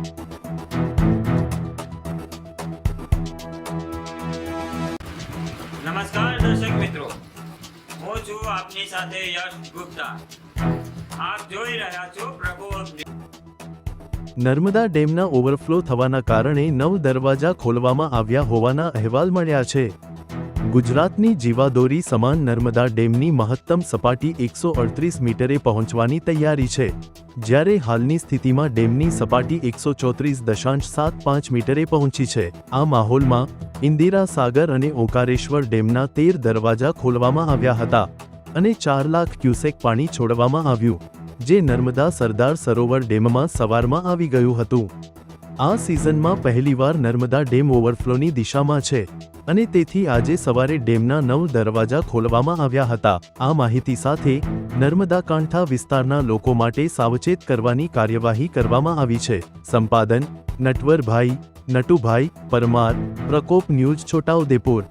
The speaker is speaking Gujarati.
નમસ્કાર દર્શક મિત્રો. હું છું આપની સાથે યશ ગુપ્તા. આપ જોઈ રહ્યા છો પ્રભુ નર્મદા ડેમના ઓવરફ્લો થવાના કારણે નવ દરવાજા ખોલવામાં આવ્યા હોવાના અહેવાલ મળ્યા છે. ગુજરાતની જીવાદોરી સમાન નર્મદા ડેમની મહત્તમ સપાટી એકસો અડત્રીસ મીટરે પહોંચવાની તૈયારી છે. જ્યારે હાલની સ્થિતિમાં ડેમની સપાટી એકસો ચોત્રીસ દશાંશ સાત પાંચ મીટરે પહોંચી છે. આ માહોલમાં ઇન્દિરા સાગર અને ઓકારેશ્વર ડેમના તેર દરવાજા ખોલવામાં આવ્યા હતા અને ચાર લાખ ક્યુસેક પાણી છોડવામાં આવ્યું, જે નર્મદા સરદાર સરોવર ડેમમાં સવારમાં આવી ગયું હતું. આ સિઝનમાં પહેલીવાર નર્મદા ડેમ ઓવરફ્લોની દિશામાં છે અને તેથી આજે સવારે ડેમના નવ દરવાજા ખોલવામાં આવ્યા હતા. આ માહિતી સાથે નર્મદા કાંઠા વિસ્તારના લોકો માટે સાવચેત કરવાની કાર્યવાહી કરવામાં આવી છે. સંપાદન, નટવરભાઈ, નટુભાઈ પરમાર, પ્રકોપ ન્યૂઝ, છોટાઉદેપુર.